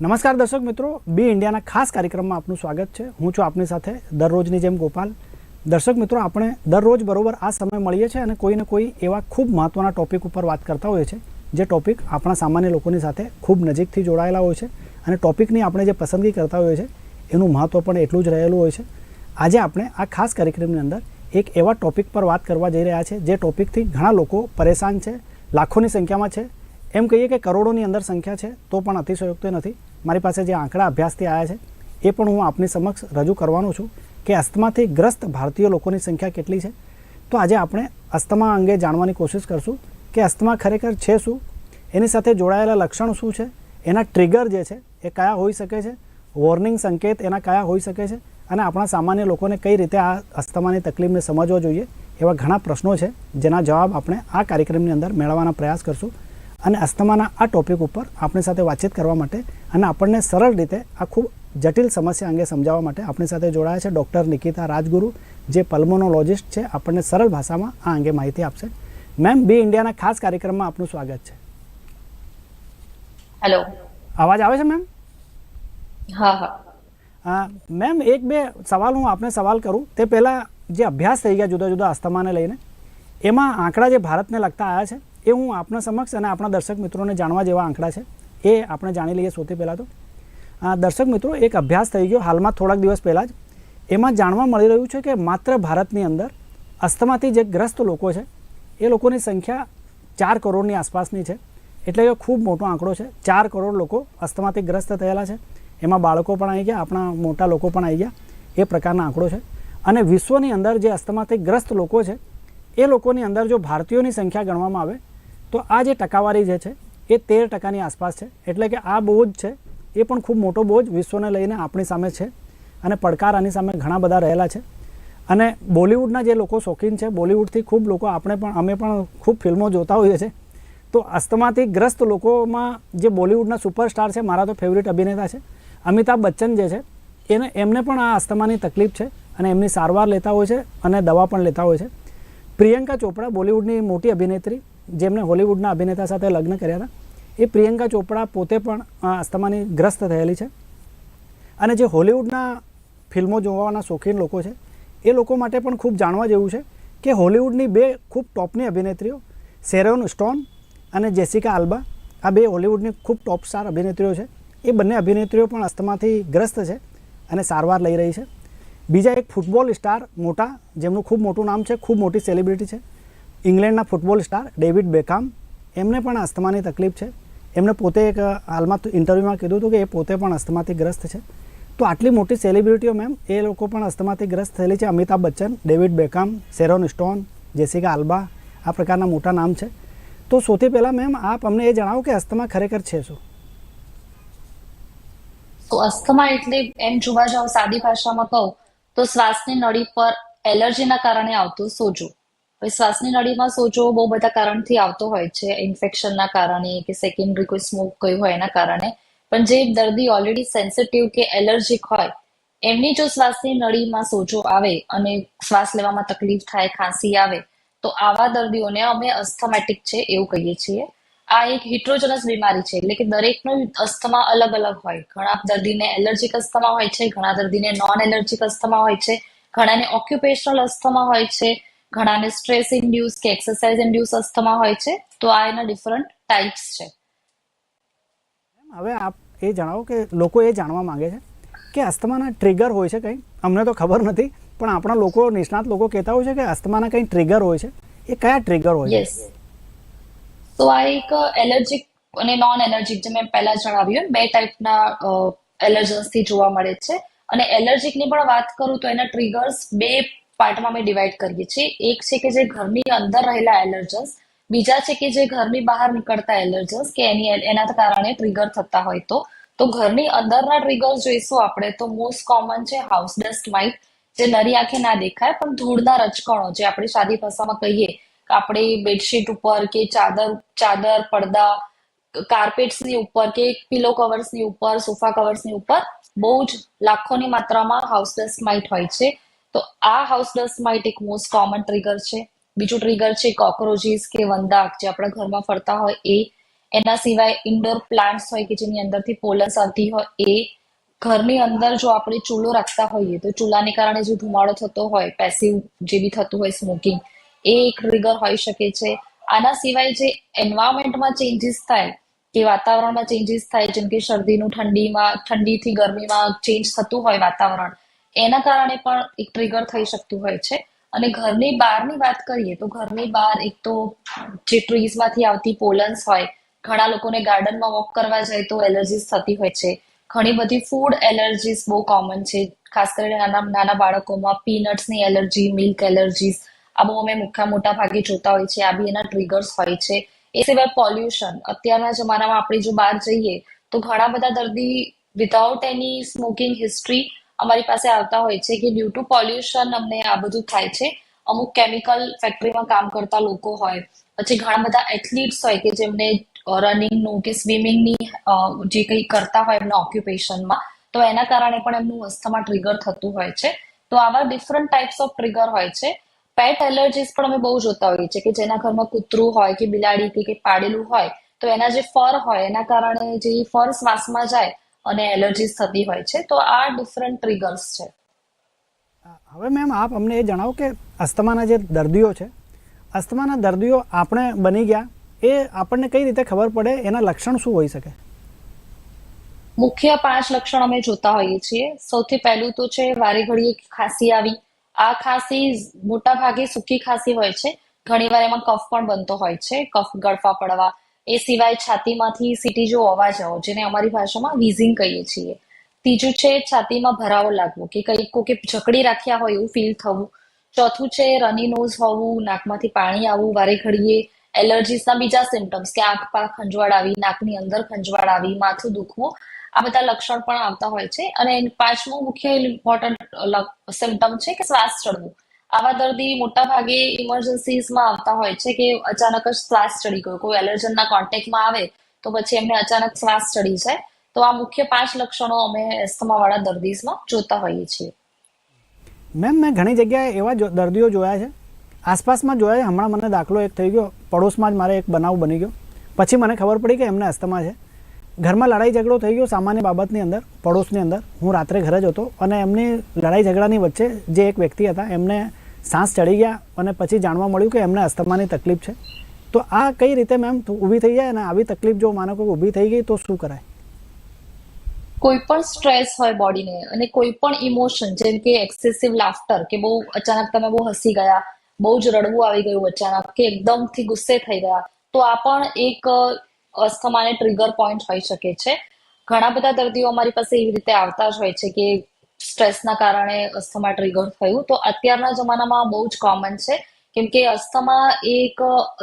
નમસ્કાર દર્શક મિત્રો, બી ઇન્ડિયાના ખાસ કાર્યક્રમમાં આપનું સ્વાગત છે. હું છું આપની સાથે દરરોજની જેમ ગોપાલ. દર્શક મિત્રો, આપણે દરરોજ બરોબર આ સમય મળીએ છીએ અને કોઈને કોઈ એવા ખૂબ મહત્ત્વના ટોપિક ઉપર વાત કરતા હોઈએ છીએ, જે ટોપિક આપણા સામાન્ય લોકોની સાથે ખૂબ નજીકથી જોડાયેલા હોય છે અને ટોપિકની આપણે જે પસંદગી કરતા હોઈએ છીએ, એનું મહત્ત્વ પણ એટલું જ રહેલું હોય છે. આજે આપણે આ ખાસ કાર્યક્રમની અંદર એક એવા ટોપિક પર વાત કરવા જઈ રહ્યા છે, જે ટોપિકથી ઘણા લોકો પરેશાન છે, લાખોની સંખ્યામાં છે. એમ કહીએ કે કરોડોની અંદર સંખ્યા છે, તો પણ અતિશયોક્ત નથી. મારી પાસે જે આંકડા અભ્યાસથી આવ્યા છે, એ પણ હું આપની સમક્ષ રજૂ કરવાનો છું કે અસ્થમાથી ગ્રસ્ત ભારતીય લોકોની સંખ્યા કેટલી છે. તો આજે આપણે અસ્થમા અંગે જાણવાની કોશિશ કરશું કે અસ્થમા ખરેખર છે શું? એની સાથે જોડાયેલા લક્ષણ શું છે? એના ટ્રિગર જે છે, એ કયા હોઈ શકે છે? વોર્નિંગ સંકેત એના કયા હોઈ શકે છે? અને આપણા સામાન્ય લોકોને કઈ રીતે આ અસ્થમાની તકલીફને સમજવો જોઈએ એવા ઘણા પ્રશ્નો છે, જેના જવાબ આપણે આ કાર્યક્રમની અંદર મેળવવાના પ્રયાસ કરશું. અને અસ્થમાના આ ટોપિક ઉપર આપણી સાથે વાતચીત કરવા માટે અને આપણને સરળ રીતે આ ખૂબ જટિલ સમસ્યા અંગે સમજાવવા માટે આપણી સાથે જોડાયા છે ડૉક્ટર નિકિતા રાજગુરુ જે પલ્મોનોલોજિસ્ટ છે. આપણને સરળ ભાષામાં આ અંગે માહિતી આપશે. મેમ બી ઇન્ડિયાના ખાસ કાર્યક્રમમાં આપનું સ્વાગત છે. હેલો અવાજ આવે છે મેમ? હા હા. મેમ એક બે સવાલ હું આપને સવાલ કરું. તે પહેલાં જે અભ્યાસ થઈ ગયા જુદા જુદા અસ્થમાને લઈને એમાં આંકડા જે ભારતને લગતા આવ્યા છે એ હું આપણા સમક્ષ અને આપણા દર્શક મિત્રોને જાણવા જેવા આંકડા છે. એ આપણે જાણી લઈએ સૌથી પહેલાં તો. દર્શક મિત્રો, એક અભ્યાસ થઈ ગયો હાલમાં થોડાક દિવસ પહેલાં જ. એમાં જાણવા મળી રહ્યું છે કે માત્ર ભારતની અંદર અસ્થમાથી જે ગ્રસ્ત લોકો છે, એ લોકોની સંખ્યા ચાર કરોડની આસપાસની છે. એટલે કે ખૂબ મોટો આંકડો છે. ચાર કરોડ લોકો અસ્થમાથી ગ્રસ્ત થયેલા છે. એમાં બાળકો પણ આવી ગયા, આપણા મોટા લોકો પણ આવી ગયા. એ પ્રકારના આંકડો છે. અને વિશ્વની અંદર જે અસ્થમાથી ગ્રસ્ત લોકો છે, એ લોકોની અંદર જો ભારતીયોની સંખ્યા ગણવામાં આવે તો આ જે ટકાવારી જે છે, એ તેર ટકાની આસપાસ છે. એટલે કે આ બોજ છે, એ પણ ખૂબ મોટો બોજ વિશ્વને લઈને આપણી સામે છે અને પડકાર આની સામે ઘણા બધા રહેલા છે. અને બોલિવૂડના જે લોકો શોખીન છે, બોલિવૂડથી ખૂબ લોકો આપણે પણ, અમે પણ ખૂબ ફિલ્મો જોતા હોઈએ છીએ. તો અસ્તમાથી ગ્રસ્ત લોકોમાં જે બોલિવૂડના સુપરસ્ટાર છે, મારા તો ફેવરિટ અભિનેતા છે. અમિતાભ બચ્ચન જે છે, એને, એમને પણ આ અસ્તમાની તકલીફ છે અને એમની સારવાર લેતા હોય છે અને દવા પણ લેતા હોય છે. પ્રિયંકા ચોપડા બોલિવૂડની મોટી અભિનેત્રી જેમણે હોલિવૂડના અભિનેતા સાથે લગ્ન કર્યા હતા, એ પ્રિયંકા ચોપડા પોતે પણ અસ્થમાની ગ્રસ્ત થયેલી છે. અને જે હોલિવૂડના ફિલ્મો જોવાના શોખીન લોકો છે, એ લોકો માટે પણ ખૂબ જાણવા જેવું છે કે હોલિવૂડની બે ખૂબ ટોપની અભિનેત્રીઓ, સેરોન સ્ટોન અને જેસિકા આલ્બા, આ બે હોલિવૂડની ખૂબ ટોપ સ્ટાર અભિનેત્રીઓ છે. એ બંને અભિનેત્રીઓ પણ અસ્થમાથી ગ્રસ્ત છે અને સારવાર લઈ રહી છે. બીજા એક ફૂટબોલ સ્ટાર મોટા, જેમનું ખૂબ મોટું નામ છે, ખૂબ મોટી સેલિબ્રિટી છે ઇંગ્લેન્ડના ફૂટબોલ સ્ટાર ડેવિડ બેકામ એમને પણ અસ્થમાની તકલીફ છે. એમને પોતે એક હાલમાં ઇન્ટરવ્યૂમાં કીધું હતું કે એ પોતે પણ અસ્થમાથી ગ્રસ્ત છે. તો આટલી મોટી સેલિબ્રિટીઓ મેમ, એ લોકો પણ અસ્થમાથી ગ્રસ્ત થયેલી છે. Amitabh Bachchan, David Beckham Sharon Stone, Jessica Alba, આ પ્રકારના મોટા નામ છે. તો સૌથી પહેલાં મેમ, આપ અમને એ જણાવો કે અસ્થમા ખરેખર છે શું? તો અસ્થમા એટલે એમ જોવા જાવ સાદી ભાષામાં કહું, તો શ્વાસની નળી પર એલર્જીના કારણે આવતું સોજો. શ્વાસની નળીમાં સોજો બહુ બધા કારણથી આવતો હોય છે. ઇન્ફેક્શનના કારણે કે સેકન્ડરી કોઈ સ્મોક કર્યું હોય એના કારણે. પણ જે દર્દી ઓલરેડી સેન્સિટિવ કે એલર્જીક હોય, એમની જો શ્વાસની નળીમાં સોજો આવે અને શ્વાસ લેવામાં તકલીફ થાય, ખાંસી આવે, તો આવા દર્દીઓને અમે અસ્થમેટિક છે એવું કહીએ છીએ. આ એક હિટ્રોજનસ બીમારી છે, એટલે કે દરેકનો અસ્થમા અલગ અલગ હોય. ઘણા દર્દીને એલર્જીક અસ્થમા હોય છે, ઘણા દર્દીને નોન એલર્જીક અસ્થમા હોય છે, ઘણાને ઓક્યુપેશનલ અસ્થમા હોય છે ઘણાને સ્ટ્રેસ ઇન્ડ્યુસ કે એક્સરસાઇઝ ઇન્ડ્યુસ અસ્થમા હોય છે તો આ એના ડિફરન્ટ ટાઈપ્સ છે. હવે આપ એ જણાવો કે લોકો એ જાણવા માંગે છે કે અસ્થમાના ટ્રિગર હોય છે કંઈ? અમને તો ખબર નથી પણ આપણા લોકો નિષ્ણાત લોકો કહેતા હોય છે કે અસ્થમાના કંઈ ટ્રિગર હોય છે. એ કયા ટ્રિગર હોય છે? તો આ એક એલર્જીક અને નોન એલર્જીક જે મેં પહેલા જણાવ્યું બે ટાઈપના એલર્જન્સથી જોવા મળે છે. અને એલર્જીકની પણ વાત કરું તો એના ટ્રિગર્સ બે પાર્ટમાં અમે ડિવાઈડ કરીએ છીએ. એક છે કે જે ઘરની અંદર રહેલા એલર્જન્સ બીજા છે કે જે ઘરની બહાર નીકળતા એલર્જન્સ કે એની એના કારણે ટ્રિગર થતા હોય તો. તો ઘરની અંદરના ટ્રિગર્સ જોઈશું આપણે, તો મોસ્ટ કોમન છે હાઉસ ડસ્ટ માઇટ જે નરી આંખે ના દેખાય, પણ ધૂળના રચકણો જે આપણે સાદી ભાષામાં કહીએ કે આપણે બેડશીટ ઉપર કે ચાદર ચાદર, પડદા કાર્પેટ્સની ઉપર કે પિલો કવર્સની ઉપર સોફા કવર્સની ઉપર, બહુ જ લાખોની માત્રામાં હાઉસ ડસ્ટ માઇટ હોય છે. તો આ હાઉસ ડસ્ટ માઇટ એક મોસ્ટ કોમન ટ્રિગર છે. બીજું ટ્રિગર છે કોક્રોચીસ કે વંદાક જે આપણા ઘરમાં ફરતા હોય એ. એના સિવાય ઇન્ડોર પ્લાન્ટ્સ હોય કે જેની અંદરથી પોલન્સ આવતી હોય એ. ઘરની અંદર જો આપણે ચૂલો રાખતા હોઈએ તો ચૂલાને કારણે જે ધુમાડો થતો હોય પેસિવ જે બી થતું હોય સ્મોકિંગ એ એક ટ્રિગર હોઈ શકે છે. આના સિવાય જે એન્વાયરમેન્ટમાં ચેન્જીસ થાય, કે વાતાવરણમાં ચેન્જીસ થાય, જેમ કે શરદીનું ઠંડીમાં, ઠંડીથી ગરમીમાં ચેન્જ થતું હોય વાતાવરણ એના કારણે પણ એક ટ્રિગર થઈ શકતું હોય છે. અને ઘરની બહારની વાત કરીએ તો ઘરની બહાર એક તો જે ટ્રીઝમાંથી આવતી પોલન્સ હોય, ઘણા લોકોને ગાર્ડનમાં વોક કરવા જાય તો એલર્જીસ થતી હોય છે. ઘણી બધી ફૂડ એલર્જીસ બહુ કોમન છે. ખાસ કરીને નાના નાના બાળકોમાં પીનટ્સની એલર્જી મિલ્ક એલર્જીસ આ બહુ અમે મોટા મોટા ભાગે જોતા હોય છે. આ બી એના ટ્રિગર્સ હોય છે. એ સિવાય પોલ્યુશન અત્યારના જમાનામાં આપણે જો બહાર જઈએ તો ઘણા બધા દર્દી વિધાઉટ એની સ્મોકિંગ હિસ્ટ્રી અમારી પાસે આવતા હોય છે કે ડ્યુ ટુ પોલ્યુશન અમને આ બધું થાય છે. અમુક કેમિકલ ફેક્ટરીમાં કામ કરતા લોકો હોય. પછી ઘણા બધા એથ્લીટ્સ હોય કે જેમને રનિંગનું કે સ્વિમિંગની જે કંઈ કરતા હોય એમના ઓક્યુપેશનમાં તો એના કારણે પણ એમનું અસ્થમા ટ્રિગર થતું હોય છે. તો આવા ડિફરન્ટ ટાઈપ્સ ઓફ ટ્રિગર હોય છે. પેટ એલર્જીસ પણ અમે બહુ જોતા હોઈએ છીએ કે જેના ઘરમાં કૂતરું હોય કે બિલાડી કે પાડેલું હોય, તો એના જે ફર હોય એના કારણે જે ફર શ્વાસમાં જાય અને એલર્જીસ થતી હોય છે. તો આ ડિફરન્ટ ટ્રિગર્સ છે. હવે મેમ આપ અમને એ જણાવો કે અસ્થમાના જે દર્દીઓ છે અસ્થમાના દર્દીઓ આપણે બની ગયા એ આપણને કઈ રીતે ખબર પડે? એના લક્ષણ શું હોઈ શકે? મુખ્ય પાંચ લક્ષણ અમે જોતા હોઈએ છીએ. સૌથી પહેલું તો છે વારે ઘડીએ ખાંસી આવી. આ ખાંસી મોટા ભાગે સૂકી ખાંસી હોય છે. ઘણીવાર એમાં કફ પણ બનતો હોય છે. કફ ગળફા પડવા એ સિવાય છાતીમાંથી સીટી જો અવાજ આવો, જેને અમારી ભાષામાં વીઝિંગ કહીએ છીએ. ત્રીજું છે, છાતીમાં ભરાવો લાગવો, કે કંઈક કોકે જકડી રાખ્યા હોય એવું ફીલ થવું. ચોથું છે રની નોઝ હોવું, નાકમાંથી પાણી આવવું, વારે ઘડીએ એલર્જીસના બીજા સિમ્ટમ્સ કે આંખ પર ખંજવાળ આવી, નાકની અંદર ખંજવાળ આવી, માથું દુખવું, આ બધા લક્ષણ પણ આવતા હોય છે. અને પાંચમું મુખ્ય ઇમ્પોર્ટન્ટ સિમ્ટમ છે કે શ્વાસ ચડવું. આવા દર્દી મોટા ભાગે ઇમરજન્સીસમાં આવતા હોય છે કે અચાનક જ શ્વાસ ચડી ગયો. કોઈ એલર્જનના કોન્ટેક્ટમાં આવે તો પછી એમને અચાનક શ્વાસ ચડી જાય. તો આ મુખ્ય પાંચ લક્ષણો અમે એસ્થમાવાળા દર્દીસમાં જોતા હોઈએ છીએ. મેમ, મેં ઘણી જગ્યાએ એવા દર્દીઓ જોયા છે. આસપાસમાં જોયા છે. હમણાં મને દાખલો એક થઈ ગયો. પડોશમાં જ મારે એક બનાવ બની ગયો. પછી મને ખબર પડી કે એમને અસ્થમા છે. ઘરમાં લડાઈ ઝઘડો થઈ ગયો સામાન્ય બાબતની અંદર, પડોશની અંદર. હું રાત્રે ઘરે જ હતો અને એમની લડાઈ ઝઘડાની વચ્ચે જે એક વ્યક્તિ હતા, એમને સાંસ ચડી ગયા અને પછી જાણવા મળ્યું કે એમને અસ્થમાની તકલીફ છે. તો આ કઈ રીતે મેમ ઊભી થઈ જાય અને આવી તકલીફ જો માનો કોઈ ઊભી થઈ ગઈ તો શું કરાય? કોઈ પણ સ્ટ્રેસ હોય બોડીને અને કોઈ પણ ઇમોશન જેમ કે એક્સેસિવ લાફ્ટર કે બહુ અચાનક તમે બહુ હસી ગયા, બહુ જ રડવું આવી ગયું અચાનક કે એકદમથી ગુસ્સે થઈ ગયા, તો આ પણ એક અસ્થમાને ટ્રિગર પોઈન્ટ હોઈ શકે છે. ઘણા બધા દર્દીઓ અમારી પાસે એવી રીતે આવતા જ હોય છે કે સ્ટ્રેસના કારણે અસ્થમા ટ્રિગર થયું. તો અત્યારના જમાનામાં બહુ જ કોમન છે. કેમ કે અસ્થમા એક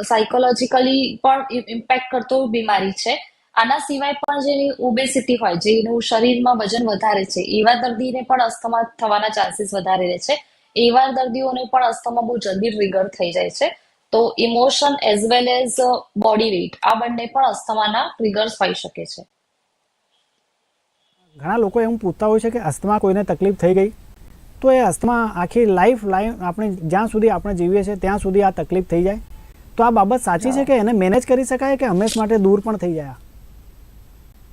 સાયકોલોજીકલી પણ ઇમ્પેક્ટ કરતો બીમારી છે. આના સિવાય પણ જેની ઓબેસિટી હોય, જેનું શરીરમાં વજન વધારે છે, એવા દર્દીને પણ અસ્થમા થવાના ચાન્સીસ વધારે રહે છે. એવા દર્દીઓને પણ અસ્થમા બહુ જલ્દી ટ્રિગર થઈ જાય છે. તો emotion as well as body weight આ બંને પણ અસ્થમાના ટ્રિગર્સ હોઈ શકે છે. ઘણા લોકો એમ પૂછતા હોય છે કે અસ્થમા કોઈને તકલીફ થઈ ગઈ? તો એ અસ્થમા આખી લાઈફ લાઈફ આપણે જ્યાં સુધી આપણે જીવીએ છીએ ત્યાં સુધી આ તકલીફ થઈ જાય. તો આ બાબત સાચી છે કે એને મેનેજ કરી શકાય કે હંમેશ માટે દૂર પણ થઈ જાય?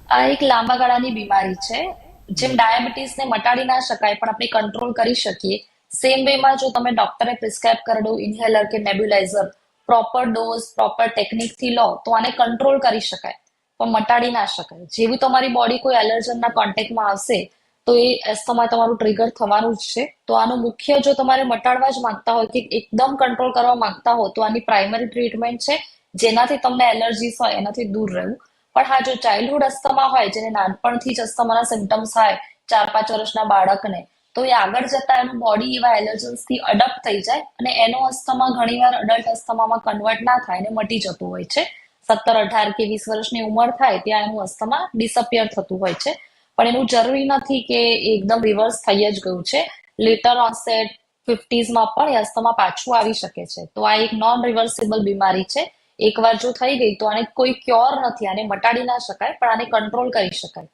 આ? એક લાંબા ગાળાની બીમારી છે. જેમ ડાયાબિટીસને મટાડી ના શકાય પણ આપણે કંટ્રોલ કરી શકીએ. સેમ વેમાં જો તમે ડોક્ટરે પ્રિસ્ક્રાઇબ કરેલું ઇન્હેલર કે નેબ્યુલાઇઝર પ્રોપર ડોઝ પ્રોપર ટેકનિકથી લો તો આને કંટ્રોલ કરી શકાય. પણ મટાડી ના શકાય. જેવી તમારી બોડી કોઈ એલર્જનના કોન્ટેક્ટમાં આવશે, તો એ એસ્થમા તમારું ટ્રિગર થવાનું જ છે. તો આનું મુખ્ય જો તમારે મટાડવા જ માંગતા હોય કે એકદમ કંટ્રોલ કરવા માંગતા હો, તો આની પ્રાઇમરી ટ્રીટમેન્ટ છે, જેનાથી તમને એલર્જીસ હોય, એનાથી દૂર રહેવું. પણ હા, જો ચાઇલ્ડહુડ અસ્થમા હોય, જેને નાનપણથી જ અસ્થમાના સિમ્ટમ્સ હોય ચાર પાંચ વર્ષના બાળકને, તો એ આગળ જતા એનું બોડી એવા એલર્જન્સથી અડપ્ટ થઈ જાય અને એનો અસ્થમા ઘણીવાર અડલ્ટ અસ્થમામાં કન્વર્ટ ના થાય અને મટી જતું હોય છે. સત્તર, અઢાર કે વીસ વર્ષની ઉંમર થાય ત્યાં એનું અસ્થમા ડિસઅપિયર થતું હોય છે. પણ એનું જરૂરી નથી કે એકદમ રિવર્સ થઈ જ ગયું છે. લેટર ઓનસેટ ફિફ્ટીઝમાં પણ એ અસ્થમા પાછું આવી શકે છે. તો આ એક નોન રિવર્સિબલ બીમારી છે. એકવાર જો થઈ ગઈ તો આને કોઈ ક્યોર નથી. આને મટાડી ના શકાય, પણ આને કંટ્રોલ કરી શકાય.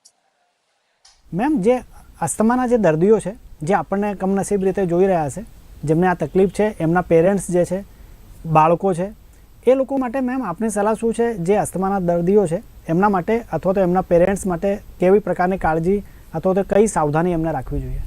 મેમ જે અસ્થમાના જે દર્દીઓ છે, જે આપણને કમનસીબ રીતે જોઈ રહ્યા છે, જેમને આ તકલીફ છે, એમના પેરેન્ટ્સ જે છે, બાળકો છે એ લોકો માટે મેમ આપની સલાહ શું છે? જે અસ્થમાના દર્દીઓ છે, એમના માટે અથવા તો એમના પેરેન્ટ્સ માટે કેવી પ્રકારની કાળજી અથવા તો કઈ સાવધાની એમને રાખવી જોઈએ?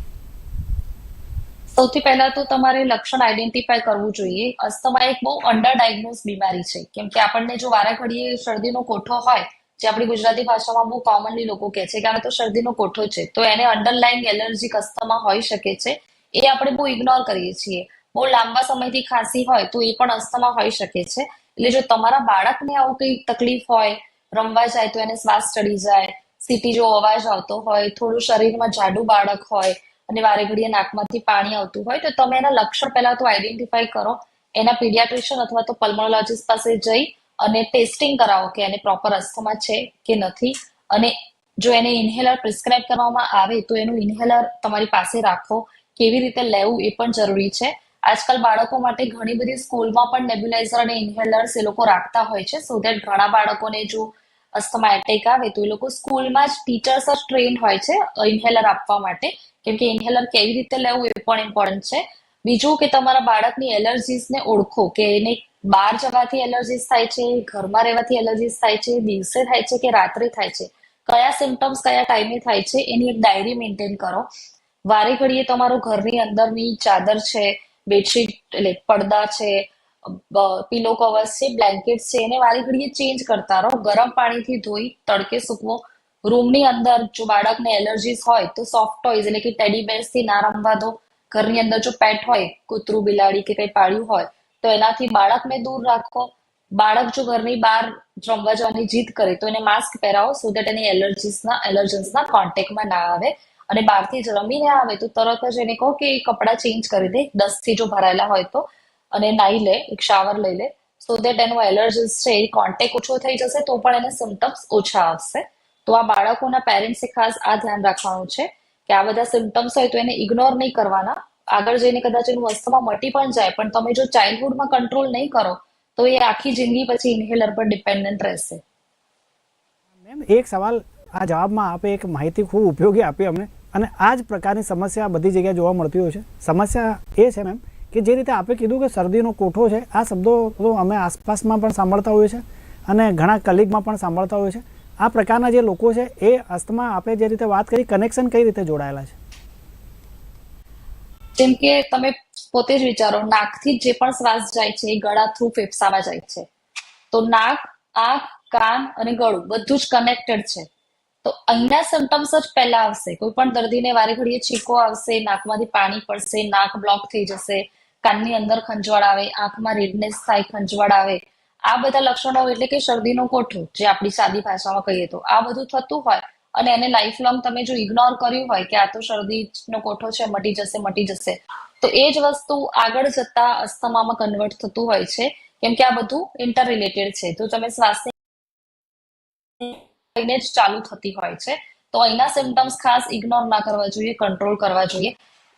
સૌથી પહેલા તો તમારે લક્ષણ આઈડેન્ટિફાય કરવું જોઈએ. અસ્થમા એક બહુ અંડર ડાયગ્નોઝ બીમારી છે. કેમ કે આપણને જો વારા ઘડીએ શરદીનો કોઠો હોય, જે આપણી ગુજરાતી ભાષામાં બહુ કોમનલી લોકો કહે છે કે આને તો શરદીનો કોઠો છે, તો એને અંડરલાઈંગ એલર્જીક અસ્થમા હોઈ શકે છે. એ આપણે બહુ ઇગ્નોર કરીએ છીએ. બહુ લાંબા સમયથી ખાંસી હોય તો એ પણ અસ્થમા હોઈ શકે છે. એટલે જો તમારા બાળકને આવું કઈ તકલીફ હોય, રમવા જાય તો એને શ્વાસ ચડી જાય સીટી જો અવાજ આવતો હોય, થોડું શરીરમાં જાડું બાળક હોય અને વારે ઘડીએ નાકમાંથી પાણી આવતું હોય, તો તમે એના લક્ષણ પહેલા તો આઈડેન્ટિફાઈ કરો. એના પીડિયાટ્રિશિયન અથવા તો પલ્મોલોજીસ્ટ પાસે જઈ અને ટેસ્ટિંગ કરાવો કે એને પ્રોપર અસ્થમા છે કે નથી. અને જો એને ઇન્હેલર પ્રિસ્ક્રાઇબ કરવામાં આવે તો એનું ઇન્હેલર તમારી પાસે રાખો. કેવી રીતે લેવું એ પણ જરૂરી છે. આજકાલ બાળકો માટે ઘણી બધી સ્કૂલમાં પણ નેબ્યુલાઇઝર અને ઇન્હેલર્સ એ લોકો રાખતા હોય છે. સો દેટ ઘણા બાળકોને જો અસ્થમા એટેક આવે તો એ લોકો સ્કૂલમાં જ ટીચર્સ જ ટ્રેન્ડ હોય છે ઇન્હેલર આપવા માટે. કેમ કે ઇન્હેલર કેવી રીતે લેવું એ પણ ઇમ્પોર્ટન્ટ છે. બીજું કે તમારા બાળકની એલર્જીસને ઓળખો કે એને બહાર જવાથી એલર્જીસ થાય છે, ઘરમાં રહેવાથી એલર્જીસ થાય છે, દિવસે થાય છે કે રાત્રે થાય છે, કયા સિમ્ટમ્સ કયા ટાઈમે થાય છે એની એક ડાયરી મેન્ટેન કરો. વારે ઘડીએ તમારો ઘરની અંદરની ચાદર છે બેડશીટ એટલે પડદા છે પીલો કવર્સ છે બ્લેન્કેટ છે, એને વારી ઘડીએ ચેન્જ કરતા રહો. ગરમ પાણીથી ધોઈ, તડકે સૂકવો. રૂમની અંદર જો બાળકને એલર્જીસ હોય તો સોફ્ટ ટોયઝ એટલે કે ટેડી બેર્સથી ના રમવા દો. ઘરની અંદર જો પેટ હોય, કૂતરું, બિલાડી કે કંઈ પાળ્યું હોય, તો એનાથી બાળકને દૂર રાખો. બાળક જો ઘરની બહાર રમવા જવાની જીદ કરે તો એને માસ્ક પહેરાવો સો દેટ એની એલર્જીસના એલર્જન્સના કોન્ટેક્ટમાં ના આવે. અને બહારથી જ રમીને આવે તો તરત જ એને કહો કે કપડાં ચેન્જ કરી દે. દસથી જો ભરાયેલા હોય તો. અને નાહી લે, એક શાવર લઈ લે. સો દેટ એનો એલર્જીસ છે, એ કોન્ટેક્ટ ઓછો થઈ જશે તો પણ એને સિમ્ટમ્સ ઓછા આવશે. તો આ બાળકોના પેરેન્ટ્સે ખાસ આ ધ્યાન રાખવાનું છે કે આ બધા સિમ્ટમ્સ હોય તો એને ઇગ્નોર નહીં કરવાના. આગળ જઈને કદાચ એનું વસ્તુમાં મટી પણ જાય, પણ તમે જો ચાઇલ્ડહુડમાં કંટ્રોલ નહીં કરો, તો એ આખી જિંદગી પછી ઇન્હેલર પર ડિપેન્ડન્ટ રહેશે. એક સવાલ આ જવાબમાં આપે એક માહિતી ખૂબ ઉપયોગી આપી અમને. અને આ જ પ્રકારની સમસ્યા બધી જગ્યાએ જોવા મળતી હોય છે. સમસ્યા એ છે મેમ કે જે રીતે આપે કીધું કે શરદીનો કોઠો છે, આ શબ્દો તો અમે આસપાસમાં પણ સાંભળતા હોઈએ છીએ અને ઘણા કલીગમાં પણ સાંભળતા હોઈએ છીએ આ પ્રકારના જે લોકો છે, એ અસ્થમા આપે જે રીતે વાત કરી કનેક્શન કઈ રીતે જોડાયેલા છે? જેમ કે તમે પોતે જ વિચારો, નાકથી જે પણ શ્વાસ જાય છે, એ ગળા થ્રુ ફેફસામાં જાય છે. તો નાક, આંખ, કાન અને ગળું બધું જ કનેક્ટેડ છે. તો અહીંના સિમ્ટમ્સ જ પહેલા આવશે. કોઈ પણ દર્દીને વારે ઘડીએ છીકો આવશે, નાકમાંથી પાણી પડશે, નાક બ્લોક થઈ જશે, કાનની અંદર ખંજવાળ આવે, આંખમાં રેડનેસ થાય, ખંજવાળ આવે. આ બધા લક્ષણો એટલે કે શરદીનો કોઠો, જે આપણી સાદી ભાષામાં કહીએ તો. આ બધું થતું હોય અને એને લાઈફ લોંગ તમે જો ઇગ્નોર કર્યું હોય કે આ તો શરદીનો કોઠો છે, મટી જશે મટી જશે. તો એ જ વસ્તુ આગળ જતા અસ્થમામાં કન્વર્ટ થતું હોય છે. કેમ કે આ બધું ઇન્ટર રિલેટેડ છે. તો તમે શ્વાસની લઈને જ ચાલુ થતી હોય છે. તો અહીંના સિમ્ટમ્સ ખાસ ઇગ્નોર ના કરવા જોઈએ કંટ્રોલ કરવા જોઈએ.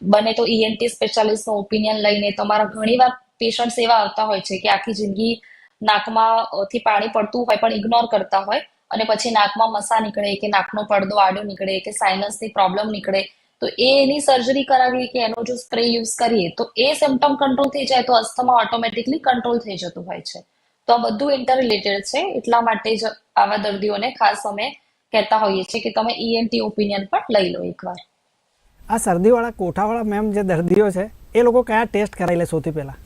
બને તો ઈએનટી સ્પેશિયાલિસ્ટનો ઓપિનિયન લઈને તમારા ઘણીવાર પેશન્ટ્સ એવા આવતા હોય છે કે આખી જિંદગી નાકમાં થી પાણી પડતું હોય પણ ઇગ્નોર કરતા હોય અને પછી નાકમાં મસા નીકળે કે નાકનો પડદો આડો નીકળે કે સાયનસની પ્રોબ્લેમ નીકળે. તો એ એની સર્જરી કરાવીએ કે એનો જો સ્પ્રે યુઝ કરીએ તો એ સિમ્ટમ કંટ્રોલ થઈ જાય તો અસ્થમા ઓટોમેટિકલી કંટ્રોલ થઈ જતું હોય છે. તો આ બધું ઇન્ટર રિલેટેડ છે. એટલા માટે જ આવા દર્દીઓને ખાસ અમે કહેતા હોઈએ છીએ કે તમે ઈએનટી ઓપિનિયન પણ લઈ લો એકવાર. આ શરદીવાળા કોઠાવાળા મેમ જે દર્દીઓ છે એ લોકો કયા ટેસ્ટ કરાવી લે સૌથી પહેલા?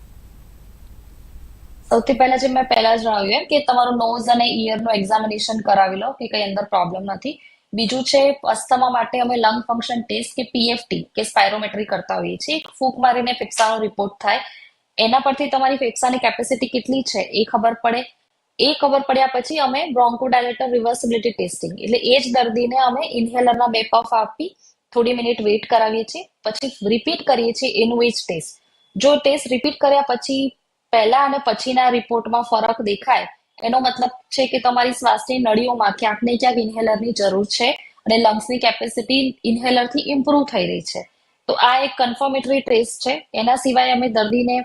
સૌથી પહેલા જે મેં પહેલા જણાવ્યું એમ કે તમારું નોઝ અને ઇયરનું એક્ઝામિનેશન કરાવી લો કે કઈ અંદર પ્રોબ્લેમ નથી. બીજું છે અસ્થમા માટે અમે લંગ ફંક્શન ટેસ્ટ કે પીએફટી કે સ્પાયરોમેટ્રી કરતા હોઈએ છીએ. ફૂંક મારીને ફેફસાનો રિપોર્ટ થાય. એના પરથી તમારી ફેફસાની કેપેસિટી કેટલી છે એ ખબર પડે. એ ખબર પડ્યા પછી અમે બ્રોન્કોડાયલેટર રિવર્સિબિલિટી ટેસ્ટિંગ એટલે એ જ દર્દીને અમે ઇન્હેલરના બે પફ આપી થોડી મિનિટ વેઇટ કરાવીએ છીએ, પછી રિપીટ કરીએ છીએ એનું એ જ ટેસ્ટ જો ટેસ્ટ રિપીટ કર્યા પછી પહેલા અને પછીના રિપોર્ટમાં ફરક દેખાય, એનો મતલબ છે કે તમારી શ્વાસની નળીઓમાં ક્યાંક ને ક્યાંક ઇન્હેલરની જરૂર છે અને લંગ્સની કેપેસિટી ઇન્હેલરથી ઇમ્પ્રુવ થઈ રહી છે. તો આ એક કન્ફર્મેટરી ટેસ્ટ છે. એના સિવાય અમે દર્દીને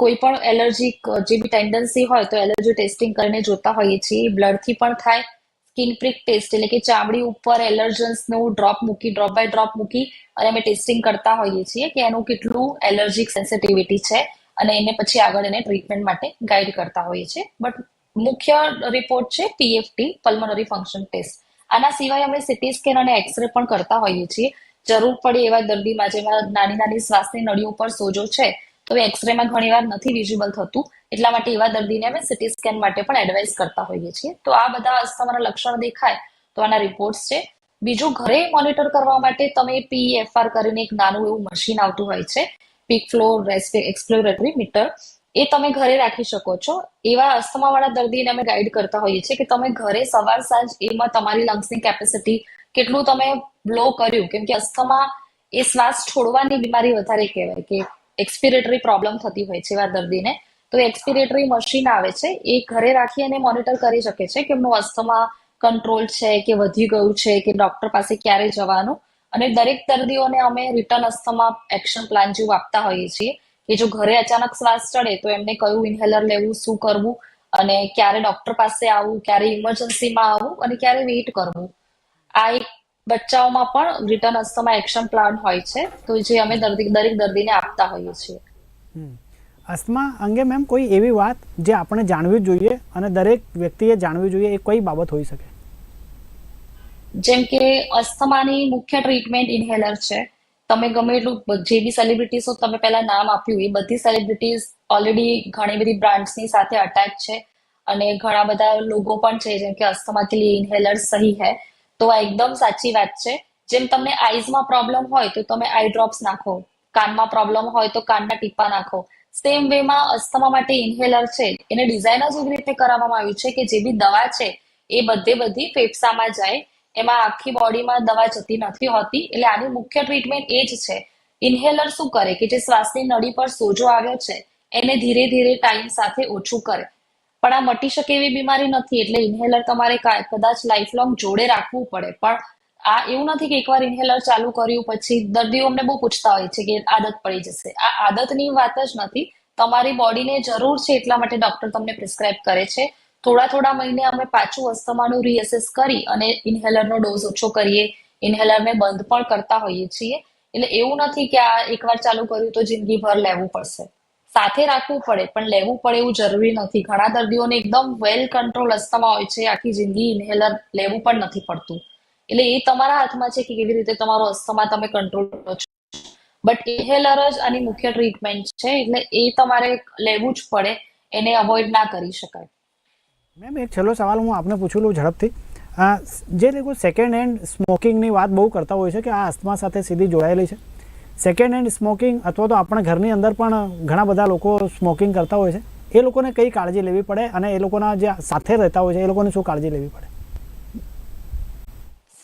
કોઈ પણ એલર્જીક જે બી ટેન્ડન્સી હોય તો એલર્જી ટેસ્ટિંગ કરીને જોતા હોઈએ છીએ. બ્લડથી પણ થાય. સ્કિન પ્રિક ટેસ્ટ એટલે કે ચામડી ઉપર એલર્જન્સનું ડ્રોપ મૂકી ડ્રોપ બાય ડ્રોપ મૂકી અને અમે ટેસ્ટિંગ કરતા હોઈએ છીએ કે એનું કેટલું એલર્જીક સેન્સિટિવિટી છે અને એને પછી આગળ એને ટ્રીટમેન્ટ માટે ગાઈડ કરતા હોઈએ છીએ. બટ મુખ્ય રિપોર્ટ છે પીએફટી પલ્મનરી ફંક્શન ટેસ્ટ આના સિવાય અમે સિટી સ્કેન અને એક્સરે પણ કરતા હોઈએ છીએ. જરૂર પડે એવા દર્દીમાં જેમાં નાની નાની શ્વાસની નળીઓ ઉપર સોજો છે, તો એક્સરેમાં ઘણીવાર નથી વિઝિબલ થતું. એટલા માટે એવા દર્દીને અમે સીટી સ્કેન માટે પણ એડવાઇસ કરતા હોઈએ છીએ. તો આ બધા અસ્થમાના લક્ષણ દેખાય, તો આના રિપોર્ટ્સ છે. બીજું, ઘરે મોનિટર કરવા માટે તમે પીએફઆર કરીને એક નાનું એવું મશીન આવતું હોય છે, પીક ફ્લો એક્સપ્લોરેટરી મીટર. એ તમે ઘરે રાખી શકો છો. એવા અસ્થમાવાળા દર્દીને અમે ગાઈડ કરતા હોઈએ છીએ કે તમે ઘરે સવાર સાંજ એમાં તમારી લંગ્સની કેપેસિટી કેટલું તમે બ્લો કર્યું? કેમ કે અસ્થમા એ શ્વાસ છોડવાની બીમારી વધારે કહેવાય કે એક્સપિરેટરી પ્રોબ્લેમ થતી હોય છે એવા દર્દીને. તો એક્સપિરેટરી મશીન આવે છે, એ ઘરે રાખી અને મોનિટર કરી શકે છે કે એમનું અસ્થમા કંટ્રોલ છે કે વધી ગયું છે કે ડોક્ટર પાસે ક્યારે જવાનું. અને દરેક દર્દીઓને અમે રિટર્ન અસ્થમા એક્શન પ્લાન જેવું આપતા હોઈએ છીએ કે જો ઘરે અચાનક શ્વાસ ચડે તો એમને કયું ઇન્હેલર લેવું, શું કરવું અને ક્યારે ડોક્ટર પાસે આવવું, ક્યારે ઇમરજન્સીમાં આવવું અને ક્યારે વેઇટ કરવું. આ એક બચ્ચાઓમાં પણ રિટર્ન અસ્થમા એક્શન પ્લાન હોય છે તો જે અમે દર્દી દરેક દર્દીને આપતા હોઈએ છીએ. અસ્થમા અંગે મેમ કોઈ એવી વાત જે આપણે જાણવી જોઈએ અને દરેક વ્યક્તિએ જાણવી જોઈએ એ કઈ બાબત હોઈ શકે? જેમ કે અસ્થમાની મુખ્ય ટ્રીટમેન્ટ ઇન્હેલર છે. તમે ગમે એટલું જે બી સેલિબ્રિટીઝો તમે પહેલા નામ આપ્યું એ બધી સેલિબ્રિટીઝ ઓલરેડી ઘણી બધી બ્રાન્ડ્સની સાથે અટેચ છે. અને ઘણા બધા લોગો પણ છે જેમ કે અસ્થમા કે લીએ ઇન્હેલર સહી હૈ. તો આ એકદમ સાચી વાત છે. જેમ તમને આઈઝમાં પ્રોબ્લેમ હોય તો તમે આઈ ડ્રોપ્સ નાખો, કાનમાં પ્રોબ્લેમ હોય તો કાનના ટીપા નાખો. સેમ વેમાં અસ્થમા માટે ઇન્હેલર છે. એને ડિઝાઇન જ એવી રીતે કરાવવામાં આવ્યું છે કે જે બી દવા છે, એ બધે બધી ફેફસામાં જાય. એમાં આખી બોડીમાં દવા જતી નથી હોતી. એટલે આની મુખ્ય ટ્રીટમેન્ટ એ જ છે. ઇન્હેલર શું કરે? કે જે શ્વાસની નળી પર સોજો આવ્યો છે, એને ધીરે ધીરે ટાઈમ સાથે ઓછું કરે. પણ આ મટી શકે એવી બીમારી નથી, એટલે ઇન્હેલર તમારે કદાચ લાઈફ લોંગ જોડે રાખવું પડે. પણ આ એવું નથી કે એકવાર ઇન્હેલર ચાલુ કર્યું પછી દર્દીઓ અમને બહુ પૂછતા હોય છે કે આદત પડી જશે. આ આદતની વાત જ નથી. તમારી બોડીને જરૂર છે એટલા માટે ડોક્ટર તમને પ્રિસ્ક્રાઇબ કરે છે. થોડા થોડા મહિને અમે પાછું અસ્થમાનું રીએસેસ કરી અને ઇન્હેલરનો ડોઝ ઓછો કરીએ. ઇન્હેલરને બંધ પણ કરતા હોઈએ છીએ. એટલે એવું નથી કે આ એકવાર ચાલુ કર્યું તો જિંદગીભર લેવું પડશે. સાથે રાખવું પડે, પણ લેવું પડે એવું જરૂરી નથી. ઘણા દર્દીઓને એકદમ વેલ કંટ્રોલ અસ્થમા હોય છે, આખી જિંદગી ઇન્હેલર લેવું પણ નથી પડતું. એટલે એ તમારા હાથમાં છે કે કેવી રીતે તમારો અસ્થમા તમે કંટ્રોલ કરો છો. બટ ઇન્હેલર જ આની મુખ્ય ટ્રીટમેન્ટ છે, એટલે એ તમારે લેવું જ પડે, એને અવોઇડ ના કરી શકાય. મેમ એક છેલ્લો સવાલ હું આપને પૂછું લઉં ઝડપથી. જે લોકો સેકન્ડ હેન્ડ સ્મોકિંગની વાત બહુ કરતા હોય છે કે આ અસ્થમા સાથે સીધી જોડાયેલી છે? સેકન્ડ હેન્ડ સ્મોકિંગ અથવા તો આપણા ઘરની અંદર પણ ઘણા બધા લોકો સ્મોકિંગ કરતા હોય છે. એ લોકોને કઈ કાળજી લેવી પડે અને એ લોકોના જે સાથે રહેતા હોય છે, એ લોકોને શું કાળજી લેવી પડે?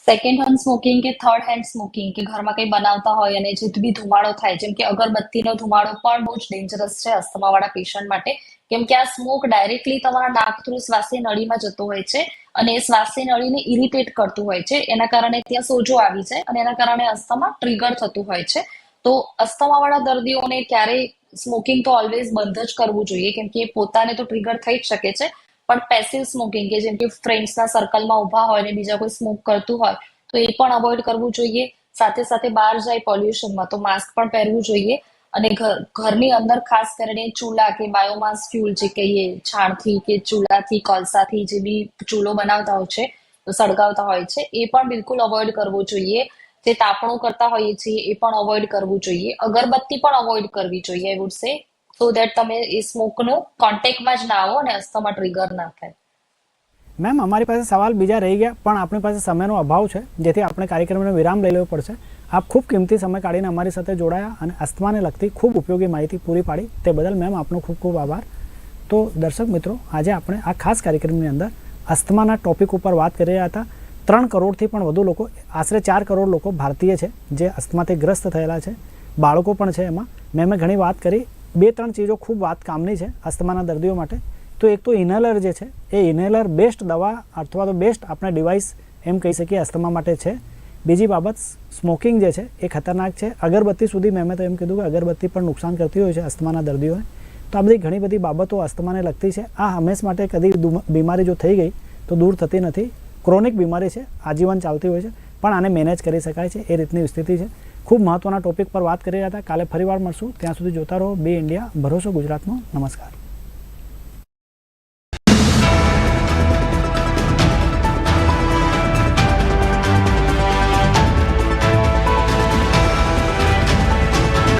સેકન્ડ હેન્ડ સ્મોકિંગ કે થર્ડ હેન્ડ સ્મોકિંગ કે ઘરમાં કંઈ બનાવતા હોય અને જે બી ધુમાડો થાય, જેમ કે અગરબત્તીનો ધુમાડો પણ બહુ જ ડેન્જરસ છે અસ્થમાવાળા પેશન્ટ માટે. કેમ કે આ સ્મોક ડાયરેક્ટલી તમારા નાક થ્રુ શ્વાસી નળીમાં જતો હોય છે અને એ શ્વાસની નળીને ઇરિટેટ કરતું હોય છે. એના કારણે ત્યાં સોજો આવી જાય અને એના કારણે અસ્થમા ટ્રિગર થતું હોય છે. તો અસ્થમાવાળા દર્દીઓને ક્યારેય સ્મોકિંગ તો ઓલવેઝ બંધ જ કરવું જોઈએ, કેમ કે પોતાને તો ટ્રિગર થઈ જ શકે છે. પણ પેસિવ સ્મોકિંગ કે જેમ કે ફ્રેન્ડ્સના સર્કલમાં ઊભા હોય ને બીજા કોઈ સ્મોક કરતું હોય, તો એ પણ અવોઇડ કરવું જોઈએ. સાથે સાથે બહાર જાય પોલ્યુશનમાં તો માસ્ક પણ પહેરવું જોઈએ. અને ઘર ઘરની અંદર ખાસ કરીને ચૂલા કે બાયોમાસ ફ્યુલ જે કહીએ, છાણથી કે ચૂલાથી, કોલસાથી જે બી ચૂલો બનાવતા હોય છે સળગાવતા હોય છે, એ પણ બિલકુલ અવોઇડ કરવો જોઈએ. જે તાપણું કરતા હોઈએ છીએ એ પણ અવોઇડ કરવું જોઈએ. અગરબત્તી પણ અવોઇડ કરવી જોઈએ I would say so that તમે એ સ્મોકનું કોન્ટેક્ટમાં જ ના આવો અને અસ્થમા ટ્રિગર ના થાય. મેમ અમારી પાસે સવાલ બીજા રહી ગયા, પણ આપણી પાસે સમયનો અભાવ છે, જેથી આપણે કાર્યક્રમને વિરામ લઈ લેવો પડશે. આપ ખૂબ કિંમતી સમય કાઢીને અમારી સાથે જોડાયા અને અસ્થમાને લગતી ખૂબ ઉપયોગી માહિતી પૂરી પાડી. તે બદલ મેમ આપનો ખૂબ ખૂબ આભાર. તો દર્શક મિત્રો, આજે આપણે આ ખાસ કાર્યક્રમની અંદર અસ્થમાના ટોપિક ઉપર વાત કરી રહ્યા હતા. ત્રણ કરોડથી પણ વધુ લોકો, આશરે ચાર કરોડ લોકો ભારતીય છે, જે અસ્થમાથી ગ્રસ્ત થયેલા છે. બાળકો પણ છે એમાં. મેં મેં ઘણી વાત કરી. બે ત્રણ ચીજો ખૂબ વાત કામની છે અસ્થમાના દર્દીઓ માટે. તો એક તો ઇન્હેલર જે છે, એ ઇન્હેલર બેસ્ટ દવા અથવા તો બેસ્ટ આપણે ડિવાઇસ એમ કહી શકીએ અસ્થમા માટે છે. બીજી બાબત, સ્મોકિંગ જે છે, એ ખતરનાક છે. અગરબત્તી સુધી મેં તો એમ કીધું કે અગરબત્તી પણ નુકસાન કરતી હોય છે અસ્થમાના દર્દીઓને તો આ બધી ઘણી બધી બાબતો અસ્થમાને લગતી છે. આ હંમેશ માટે કદી બીમારી જો થઈ ગઈ, તો દૂર થતી નથી. ક્રોનિક બીમારી છે, આજીવન ચાલતી હોય છે, પણ આને મેનેજ કરી શકાય છે, એ રીતની સ્થિતિ છે. ખૂબ મહત્ત્વના ટોપિક પર વાત કરી રહ્યા હતા. કાલે ફરીવાર મળશું. ત્યાં સુધી જોતા રહો. બે ઇન્ડિયા. ભરોસો ગુજરાતનો. નમસ્કાર.